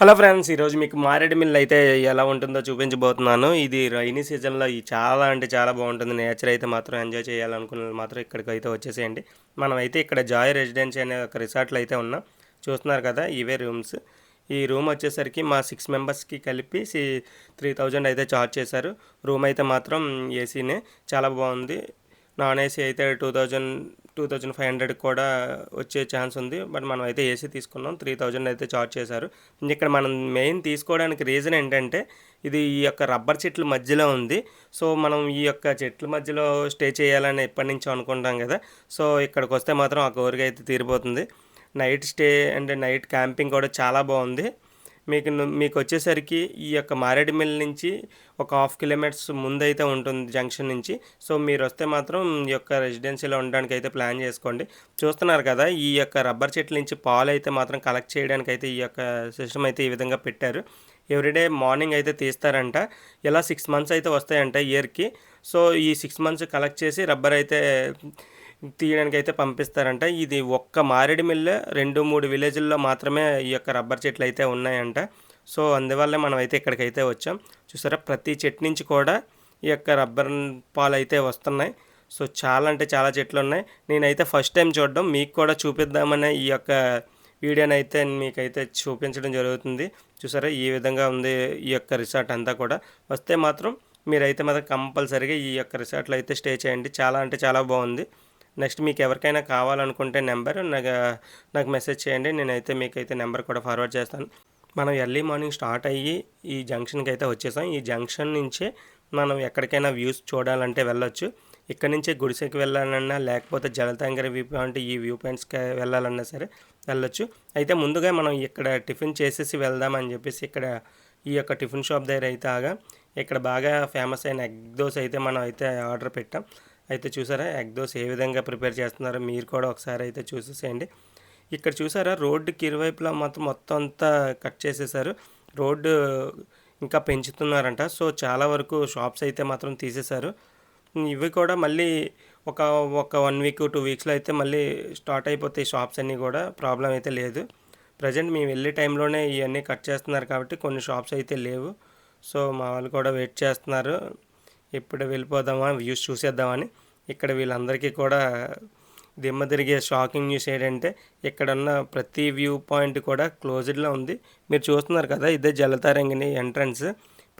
Hello friends ఈరోజు మీకు మారేడు మిల్ అయితే ఎలా ఉంటుందో చూపించబోతున్నాను. ఇది రైనీ సీజన్లో ఈ చాలా అంటే చాలా బాగుంటుంది. నేచర్ అయితే మాత్రం ఎంజాయ్ చేయాలనుకున్న మాత్రం ఇక్కడికి అయితే వచ్చేసేయండి. మనం అయితే ఇక్కడ జాయ్ రెసిడెన్సీ అనే ఒక రిసార్ట్లో అయితే ఉన్నాం. చూస్తున్నారు కదా ఇవే రూమ్స్. ఈ రూమ్ వచ్చేసరికి మా సిక్స్ మెంబర్స్కి కలిపి సి త్రీ థౌజండ్ అయితే చార్జ్ చేశారు. రూమ్ అయితే మాత్రం ఏసీనే. చాలా బాగుంది. నాన్ ఏసీ అయితే two thousand two thousand five hundred కూడా వచ్చే ఛాన్స్ ఉంది. బట్ మనం అయితే ఏసీ తీసుకున్నాం. త్రీ థౌజండ్ అయితే చార్జ్ చేశారు. ఇక్కడ మనం మెయిన్ తీసుకోవడానికి రీజన్ ఏంటంటే ఇది ఈ యొక్క రబ్బర్ చెట్ల మధ్యలో ఉంది. సో మనం ఈ యొక్క చెట్ల మధ్యలో స్టే చేయాలని ఎప్పటి నుంచో అనుకుంటాం కదా. సో ఇక్కడికి వస్తే మాత్రం ఆ కోరిక అయితే తీరిపోతుంది. Night stay and night camping కూడా చాలా బాగుంది. మీకు మీకు వచ్చేసరికి ఈ యొక్క మారేడుమిల్ నుంచి ఒక హాఫ్ కిలోమీటర్స్ ముందైతే ఉంటుంది జంక్షన్ నుంచి. సో మీరు వస్తే మాత్రం ఈ యొక్క రెసిడెన్సీలో ఉండడానికి అయితే ప్లాన్ చేసుకోండి. చూస్తున్నారు కదా ఈ యొక్క రబ్బర్ చెట్ల నుంచి పాలు అయితే మాత్రం కలెక్ట్ చేయడానికి అయితే ఈ యొక్క సిస్టమ్ అయితే ఈ విధంగా పెట్టారు. ఎవ్రీడే మార్నింగ్ అయితే తీస్తారంట. ఇలా సిక్స్ మంత్స్ అయితే వస్తాయంట ఇయర్కి. సో ఈ సిక్స్ మంత్స్ కలెక్ట్ చేసి రబ్బర్ అయితే తీయడానికి అయితే పంపిస్తారంట. ఇది ఒక్క మారేడు మిల్లు రెండు మూడు విలేజ్ల్లో మాత్రమే ఈ యొక్క రబ్బర్ చెట్లు అయితే ఉన్నాయంట. సో అందువల్లే మనం అయితే ఇక్కడికైతే వచ్చాం. చూసారా ప్రతి చెట్టు నుంచి కూడా ఈ యొక్క రబ్బర్ పాలు అయితే వస్తున్నాయి. సో చాలా అంటే చాలా చెట్లు ఉన్నాయి నేనైతే ఫస్ట్ టైం చూడడం. మీకు కూడా చూపిద్దామనే ఈ యొక్క వీడియోని అయితే మీకైతే చూపించడం జరుగుతుంది. చూసారా ఈ విధంగా ఉంది ఈ యొక్క రిసార్ట్ అంతా కూడా. వస్తే మాత్రం మీరైతే మాత్రం కంపల్సరీగా ఈ యొక్క రిసార్ట్లో అయితే స్టే చేయండి. చాలా అంటే చాలా బాగుంది. నెక్స్ట్ మీకు ఎవరికైనా కావాలనుకుంటే నెంబర్ నాకు నాకు మెసేజ్ చేయండి. నేనైతే మీకైతే నెంబర్ కూడా ఫార్వర్డ్ చేస్తాను. మనం ఎర్లీ మార్నింగ్ స్టార్ట్ అయ్యి ఈ జంక్షన్కి అయితే వచ్చేసాం. ఈ జంక్షన్ నుంచే మనం ఎక్కడికైనా వ్యూస్ చూడాలంటే వెళ్ళొచ్చు. ఇక్కడ నుంచే గుడిసెకి వెళ్ళాలన్నా లేకపోతే జలతంగర వ్యూ పాయింట్ ఈ వ్యూ పాయింట్స్కి వెళ్ళాలన్నా సరే వెళ్ళొచ్చు. అయితే ముందుగా మనం ఇక్కడ టిఫిన్ చేసేసి వెళ్దామని చెప్పేసి ఇక్కడ ఈ యొక్క టిఫిన్ షాప్ దగ్గర అయితే ఆగా. ఇక్కడ బాగా ఫేమస్ అయిన ఎగ్ దోశ అయితే మనం అయితే ఆర్డర్ పెట్టాం. అయితే చూసారా ఎగ్ దోశ ఏ విధంగా ప్రిపేర్ చేస్తున్నారో మీరు కూడా ఒకసారి అయితే చూసేసేయండి. ఇక్కడ చూసారా రోడ్డుకి ఇరువైపులా మాత్రం మొత్తం అంతా కట్ చేసేసారు. రోడ్డు ఇంకా పెంచుతున్నారంట. సో చాలా వరకు షాప్స్ అయితే మాత్రం తీసేశారు ఇవి కూడా మళ్ళీ ఒక ఒక వన్ వీక్ టూ వీక్స్లో అయితే మళ్ళీ స్టార్ట్ అయిపోతాయి షాప్స్ అన్నీ కూడా. ప్రాబ్లం అయితే లేదు. ప్రజెంట్ మేము వెళ్ళే టైంలోనే ఇవన్నీ కట్ చేస్తున్నారు కాబట్టి కొన్ని షాప్స్ అయితే లేవు. సో మా వాళ్ళు కూడా వెయిట్ చేస్తున్నారు. ఇప్పుడు వెళ్ళిపోదామా వ్యూస్ చూసేద్దామని. ఇక్కడ వీళ్ళందరికీ కూడా దిమ్మ తిరిగే షాకింగ్ న్యూస్ ఏంటంటే ఇక్కడ ఉన్న ప్రతి వ్యూ పాయింట్ కూడా క్లోజ్డ్లో ఉంది. మీరు చూస్తున్నారు కదా ఇదే జలతారంగిని ఎంట్రన్స్.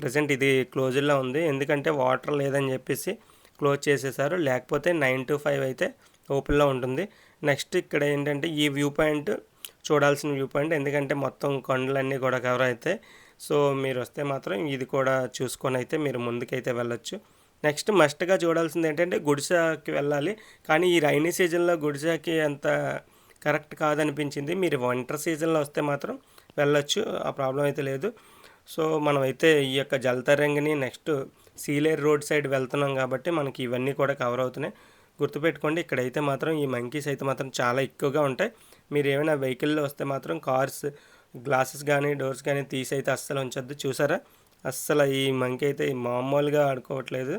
ప్రజెంట్ ఇది క్లోజ్డ్లో ఉంది. ఎందుకంటే వాటర్ లేదని చెప్పేసి క్లోజ్ చేసేసారు. లేకపోతే నైన్ టు ఫైవ్ అయితే ఓపెన్లో ఉంటుంది. నెక్స్ట్ ఇక్కడ ఏంటంటే ఈ వ్యూ పాయింట్ చూడాల్సిన వ్యూ పాయింట్ ఎందుకంటే మొత్తం కొండలన్నీ కూడా కవర్ అవుతాయి సో మీరు వస్తే మాత్రం ఇది కూడా చూసుకొని అయితే మీరు ముందుకైతే వెళ్ళొచ్చు. నెక్స్ట్ మస్ట్గా చూడాల్సింది ఏంటంటే గుడిసాకి వెళ్ళాలి. కానీ ఈ రైనీ సీజన్లో గుడిసాకి అంత కరెక్ట్ కాదనిపించింది. మీరు వింటర్ సీజన్లో వస్తే మాత్రం వెళ్ళొచ్చు. ఆ ప్రాబ్లం అయితే లేదు. సో మనమైతే ఈ యొక్క Jalatarangini next Sileru road side వెళ్తున్నాం కాబట్టి మనకి ఇవన్నీ కూడా కవర్ అవుతున్నాయి. గుర్తుపెట్టుకోండి ఇక్కడైతే మాత్రం ఈ మంకీస్ అయితే మాత్రం చాలా ఎక్కువగా ఉంటాయి. మీరు ఏమైనా వెహికల్లో వస్తే మాత్రం కార్స్ గ్లాసెస్ కానీ డోర్స్ కానీ తీసి అయితే అస్సలు ఉంచొద్దు. చూసారా? అస్సలు ఈ మంకీ అయితే మామూలుగా ఆడుకోవట్లేదు.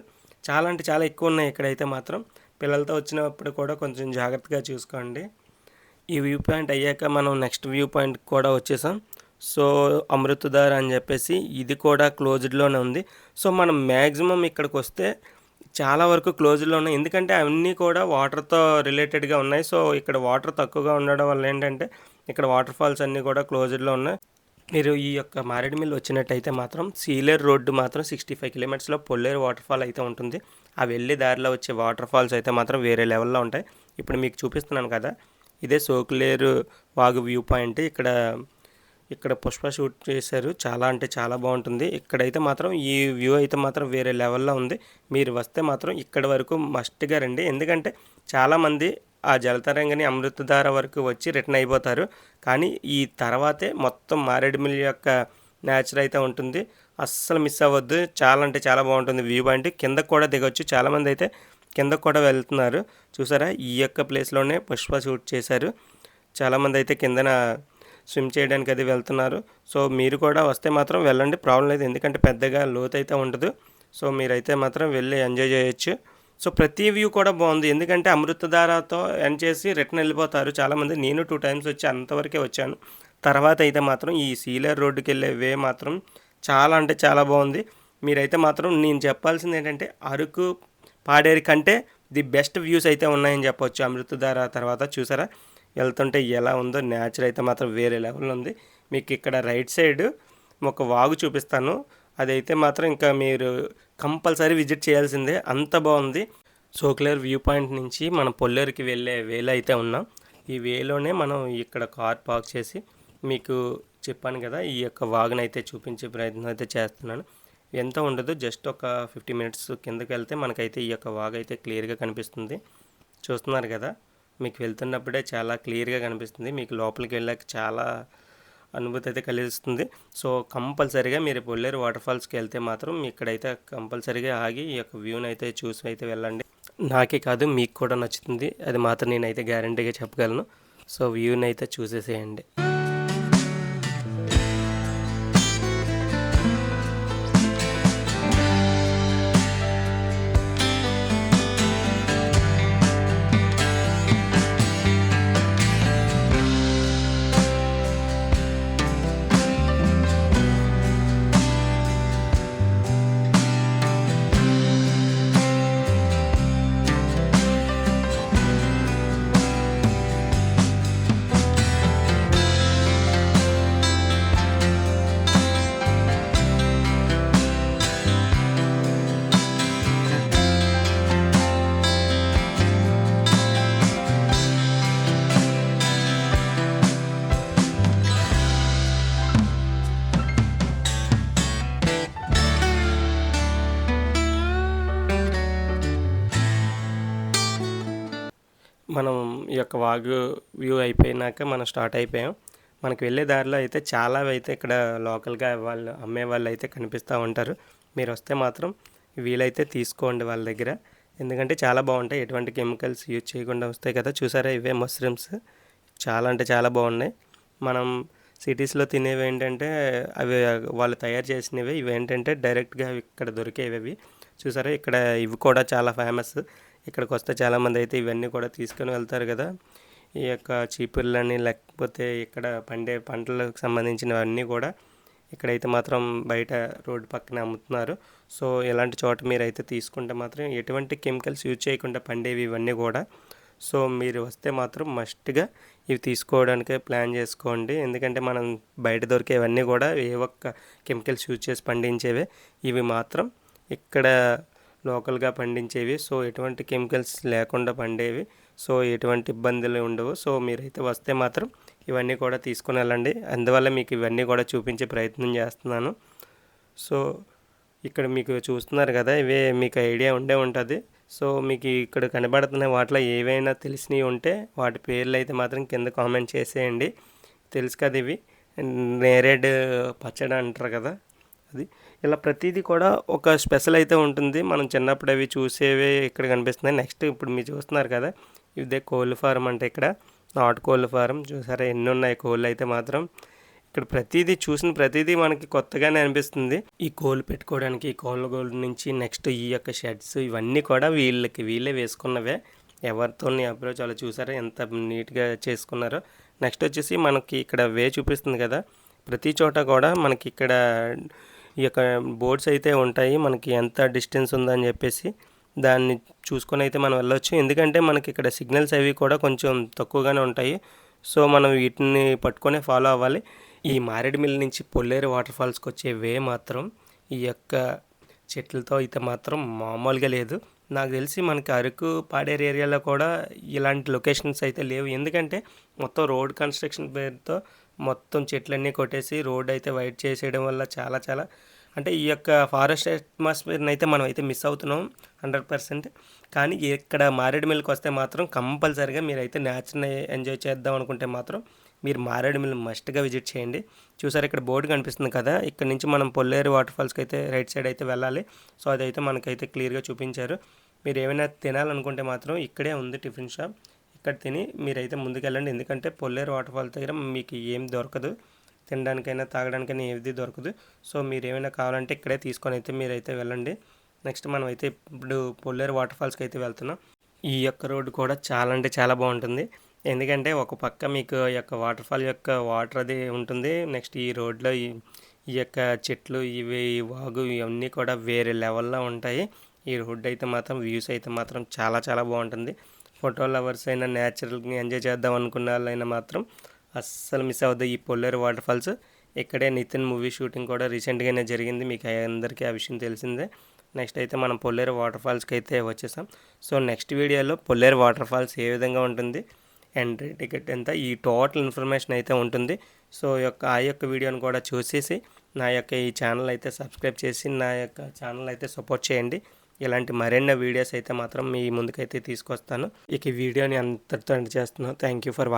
చాలా అంటే చాలా ఎక్కువ ఉన్నాయి ఇక్కడైతే మాత్రం. పిల్లలతో వచ్చినప్పుడు కూడా కొంచెం జాగ్రత్తగా చూసుకోండి. ఈ వ్యూ పాయింట్ అయ్యాక మనం నెక్స్ట్ వ్యూ పాయింట్ కూడా వచ్చేసాం. సో అమృతధార అని చెప్పేసి ఇది కూడా క్లోజ్డ్లోనే ఉంది. సో మనం మ్యాక్సిమం ఇక్కడికి వస్తే చాలా వరకు క్లోజ్డ్లో ఉన్నాయి ఎందుకంటే అవన్నీ కూడా వాటర్తో రిలేటెడ్గా ఉన్నాయి. సో ఇక్కడ వాటర్ తక్కువగా ఉండడం వల్ల ఏంటంటే ఇక్కడ వాటర్ ఫాల్స్ అన్నీ కూడా క్లోజ్డ్లో ఉన్నాయి మీరు ఈ యొక్క మారేడుమిల్లి వచ్చినట్టయితే మాత్రం సీలేరు రోడ్డు మాత్రం సిక్స్టీ ఫైవ్ కిలోమీటర్స్లో పొల్లేరు వాటర్ ఫాల్ అయితే ఉంటుంది. ఆ వెళ్ళి దారిలో వచ్చే వాటర్ ఫాల్స్ అయితే మాత్రం వేరే లెవెల్లో ఉంటాయి. ఇప్పుడు మీకు చూపిస్తున్నాను కదా ఇదే సోకులేరు వాగు వ్యూ పాయింట్ ఇక్కడ ఇక్కడ పుష్ప షూట్ చేశారు. చాలా అంటే చాలా బాగుంటుంది. ఇక్కడైతే మాత్రం ఈ వ్యూ అయితే మాత్రం వేరే లెవెల్లో ఉంది. మీరు వస్తే మాత్రం ఇక్కడ వరకు మస్ట్గా రండి. ఎందుకంటే చాలామంది ఆ జలతరంగిని అమృతధార వరకు వచ్చి రిటర్న్ అయిపోతారు. కానీ ఈ తర్వాతే మొత్తం మారేడుమిల్లి యొక్క న్యాచురల్ అయితే ఉంటుంది. అస్సలు మిస్ అవ్వద్దు. చాలా అంటే చాలా బాగుంటుంది వ్యూ పాయింట్. కిందకు కూడా దిగొచ్చు. చాలామంది అయితే కింద కూడా వెళ్తున్నారు. చూసారా? ఈ యొక్క ప్లేస్లోనే పుష్ప షూట్ చేశారు. చాలామంది అయితే కిందన స్విమ్ చేయడానికి అది వెళ్తున్నారు. సో మీరు కూడా వస్తే మాత్రం వెళ్ళండి. ప్రాబ్లం లేదు. ఎందుకంటే పెద్దగా లోతు అయితే ఉండదు. సో మీరైతే మాత్రం వెళ్ళి ఎంజాయ్ చేయొచ్చు. సో ప్రతి వ్యూ కూడా బాగుంది. ఎందుకంటే అమృతధారతో ఎండ్ చేసి రిటర్న్ వెళ్ళిపోతారు. చాలామంది నేను టూ టైమ్స్ వచ్చి అంతవరకే వచ్చాను. తర్వాత అయితే మాత్రం ఈ సీలర్ రోడ్డుకి వెళ్ళే వే మాత్రం చాలా అంటే చాలా బాగుంది. మీరైతే మాత్రం నేను చెప్పాల్సింది ఏంటంటే అరకు పాడేరు కంటే ది బెస్ట్ వ్యూస్ అయితే ఉన్నాయని చెప్పొచ్చు. అమృతధార తర్వాత చూసారా? వెళ్తుంటే ఎలా ఉందో నేచర్ అయితే మాత్రం వేరే లెవెల్ ఉంది. మీకు ఇక్కడ రైట్ సైడ్ ఒక వాగు చూపిస్తాను. అదైతే మాత్రం ఇంకా మీరు కంపల్సరీ విజిట్ చేయాల్సిందే. అంత బాగుంది. సోక్లేర్ వ్యూ పాయింట్ నుంచి మనం పొల్లేరుకి వెళ్ళే వేలో అయితే ఉన్నాం. ఈ వేలోనే మనం ఇక్కడ కార్ పార్క్ చేసి మీకు చెప్పాను కదా ఈ యొక్క వాగునైతే అయితే చూపించే ప్రయత్నం అయితే చేస్తున్నాను. ఎంత ఉండదు జస్ట్ ఒక ఫిఫ్టీ మినిట్స్ కిందకి వెళ్తే మనకైతే ఈ యొక్క వాగ్ అయితే క్లియర్గా కనిపిస్తుంది. చూస్తున్నారు కదా మీకు వెళ్తున్నప్పుడే చాలా క్లియర్గా కనిపిస్తుంది. మీకు లోపలికి వెళ్ళాక చాలా అనుభూతి అయితే కలిగిస్తుంది. సో కంపల్సరీగా మీరు పొల్లేరు వాటర్ ఫాల్స్కి వెళ్తే మాత్రం ఇక్కడైతే కంపల్సరీగా ఆగి ఈ యొక్క వ్యూని అయితే చూసి అయితే వెళ్ళండి. నాకే కాదు మీకు కూడా నచ్చుతుంది. అది మాత్రం నేనైతే గ్యారంటీగా చెప్పగలను. సో వ్యూని అయితే చూసేసేయండి. మనం ఈ యొక్క వాగు వ్యూ అయిపోయినాక మనం స్టార్ట్ అయిపోయాం. మనకి వెళ్ళే దారిలో అయితే చాలా అయితే ఇక్కడ లోకల్గా వాళ్ళు అమ్మే వాళ్ళు అయితే కనిపిస్తూ ఉంటారు. మీరు వస్తే మాత్రం వీలైతే తీసుకోండి వాళ్ళ దగ్గర. ఎందుకంటే చాలా బాగుంటాయి. ఎటువంటి కెమికల్స్ యూజ్ చేయకుండా వస్తాయి కదా. చూసారా ఇవే మష్రూమ్స్? చాలా అంటే చాలా బాగున్నాయి. మనం సిటీస్లో తినేవి ఏంటంటే అవి వాళ్ళు తయారు చేసినవి ఇవి ఏంటంటే డైరెక్ట్గా ఇక్కడ దొరికేవి. అవి చూసారా ఇక్కడ ఇవి కూడా చాలా ఫేమస్. ఇక్కడికి వస్తే చాలామంది అయితే ఇవన్నీ కూడా తీసుకొని వెళ్తారు కదా. ఈ యొక్క చీపుర్లని లేకపోతే ఇక్కడ పండే పంటలకు సంబంధించినవన్నీ కూడా ఇక్కడైతే మాత్రం బయట రోడ్డు పక్కన అమ్ముతున్నారు. సో ఇలాంటి చోట మీరు అయితే తీసుకుంటే మాత్రం ఎటువంటి కెమికల్స్ యూజ్ చేయకుండా పండేవి ఇవన్నీ కూడా. సో మీరు వస్తే మాత్రం మస్ట్గా ఇవి తీసుకోవడానికే ప్లాన్ చేసుకోండి. ఎందుకంటే మనం బయట దొరికేవన్నీ కూడా ఏ ఒక్క కెమికల్స్ యూజ్ చేసి పండించేవే. ఇవి మాత్రం ఇక్కడ లోకల్గా పండించేవి. సో ఎటువంటి కెమికల్స్ లేకుండా పండేవి. సో ఎటువంటి ఇబ్బందులు ఉండవు. సో మీరైతే వస్తే మాత్రం ఇవన్నీ కూడా తీసుకుని వెళ్ళండి. అందువల్ల మీకు ఇవన్నీ కూడా చూపించే ప్రయత్నం చేస్తున్నాను. సో ఇక్కడ మీకు చూస్తున్నారు కదా ఇవే మీకు ఐడియా ఉండే ఉంటుంది. సో మీకు ఇక్కడ కనబడుతున్న వాటిలో ఏవైనా తెలిసినవి ఉంటే వాటి పేర్లు అయితే మాత్రం కింద కామెంట్ చేసేయండి. తెలుసు కదా ఇవి. నేరేడ్ పచ్చడి అంటారు కదా అది. ఇలా ప్రతిదీ కూడా ఒక స్పెషల్ అయితే ఉంటుంది. మనం చిన్నప్పుడు అవి చూసేవే ఇక్కడ కనిపిస్తున్నాయి. నెక్స్ట్ ఇప్పుడు మీరు చూస్తున్నారు కదా ఇదే కోళ్ళ ఫారం అంటే ఇక్కడ నాటు కోళ్ళ ఫారం. చూసారా ఎన్ని ఉన్నాయి కోళ్ళు అయితే మాత్రం. ఇక్కడ ప్రతిదీ చూసిన ప్రతిదీ మనకి కొత్తగానే అనిపిస్తుంది. ఈ కోళ్ళు పెట్టుకోవడానికి ఈ కోళ్ళ గోల్డ్ నుంచి నెక్స్ట్ ఈ యొక్క షెడ్స్ ఇవన్నీ కూడా వీళ్ళకి వీళ్ళే వేసుకున్నవే. ఎవరితో అప్రోచ్ అలా చూసారా ఎంత నీట్గా చేసుకున్నారో. నెక్స్ట్ వచ్చేసి మనకి ఇక్కడ వే చూపిస్తుంది కదా ప్రతి చోట కూడా మనకి ఇక్కడ ఈ యొక్క బోర్డ్స్ అయితే ఉంటాయి. మనకి ఎంత డిస్టెన్స్ ఉందని చెప్పేసి దాన్ని చూసుకొని అయితే మనం వెళ్ళొచ్చు. ఎందుకంటే మనకి ఇక్కడ సిగ్నల్స్ అవి కూడా కొంచెం తక్కువగానే ఉంటాయి. సో మనం వీటిని పట్టుకొని ఫాలో అవ్వాలి. ఈ మారేడుమిల్లి నుంచి పొల్లేరు వాటర్ ఫాల్స్కి వచ్చే వే మాత్రం ఈ యొక్క చెట్లతో అయితే మాత్రం మామూలుగా లేదు. నాకు తెలిసి మనకి అరకు పాడేరు ఏరియాలో కూడా ఇలాంటి లొకేషన్స్ అయితే లేవు. ఎందుకంటే మొత్తం రోడ్ కన్స్ట్రక్షన్ పేరుతో మొత్తం చెట్లన్నీ కొట్టేసి రోడ్ అయితే వైట్ చేసేయడం వల్ల చాలా చాలా అంటే ఈ యొక్క ఫారెస్ట్ అట్మాస్ఫియర్ని అయితే మనం అయితే మిస్ అవుతున్నాం హండ్రెడ్ పర్సెంట్. కానీ ఇక్కడ మారేడుమిల్లికి వస్తే మాత్రం కంపల్సరీగా మీరైతే నేచర్ని ఎంజాయ్ చేద్దాం అనుకుంటే మాత్రం మీరు మారేడుమిల్లి మస్ట్గా విజిట్ చేయండి. చూసారు ఇక్కడ బోర్డు కనిపిస్తుంది కదా ఇక్కడ నుంచి మనం పొల్లేరు వాటర్ ఫాల్స్కి అయితే రైట్ సైడ్ అయితే వెళ్ళాలి. సో అదైతే మనకైతే క్లియర్గా చూపించారు. మీరు ఏమైనా తినాలనుకుంటే మాత్రం ఇక్కడే ఉంది టిఫిన్ షాప్. ఇక్కడ తిని మీరైతే ముందుకెళ్ళండి. ఎందుకంటే పొల్లేరు వాటర్ ఫాల్స్ దగ్గర మీకు ఏం దొరకదు. తినడానికైనా తాగడానికైనా ఏది దొరకదు. సో మీరు ఏమైనా కావాలంటే ఇక్కడే తీసుకొని అయితే మీరైతే వెళ్ళండి. నెక్స్ట్ మనం అయితే ఇప్పుడు పొల్లేరు వాటర్ ఫాల్స్కి అయితే వెళ్తున్నాం. ఈ యొక్క రోడ్డు కూడా చాలా అంటే చాలా బాగుంటుంది. ఎందుకంటే ఒక పక్క మీకు ఈ యొక్క వాటర్ ఫాల్ యొక్క వాటర్ అది ఉంటుంది. నెక్స్ట్ ఈ రోడ్లో ఈ ఈ యొక్క చెట్లు ఇవి ఈ వాగు ఇవన్నీ కూడా వేరే లెవెల్లో ఉంటాయి. ఈ రోడ్ అయితే మాత్రం వ్యూస్ అయితే మాత్రం చాలా చాలా బాగుంటుంది. ఫోటో లవర్స్ అయినా న్యాచురల్ని ఎంజాయ్ చేద్దాం అనుకున్న వాళ్ళైనా మాత్రం అస్సలు మిస్ అవ్వద్దు. ఈ పొల్లేరు వాటర్ ఫాల్స్ ఇక్కడే నితిన్ మూవీ షూటింగ్ కూడా రీసెంట్గానే జరిగింది. మీకు అందరికీ ఆ విషయం తెలిసిందే. నెక్స్ట్ అయితే మనం పొల్లేరు వాటర్ ఫాల్స్కి అయితే వచ్చేసాం. సో నెక్స్ట్ వీడియోలో పొల్లేరు వాటర్ ఫాల్స్ ఏ విధంగా ఉంటుంది ఎంట్రీ టికెట్ ఎంత ఈ టోటల్ ఇన్ఫర్మేషన్ అయితే ఉంటుంది. సో యొక్క ఆ యొక్క వీడియోని కూడా చూసేసి నా యొక్క ఈ ఛానల్ అయితే సబ్స్క్రైబ్ చేసి నా యొక్క ఛానల్ అయితే సపోర్ట్ చేయండి. ఇలాంటి మరెన్నో వీడియోస్ అయితే మాత్రం మీ ముందుకైతే తీసుకొస్తాను. ఇక ఈ వీడియోని అంతటితో ఎండ్ చేస్తున్నాను. Thank you for watching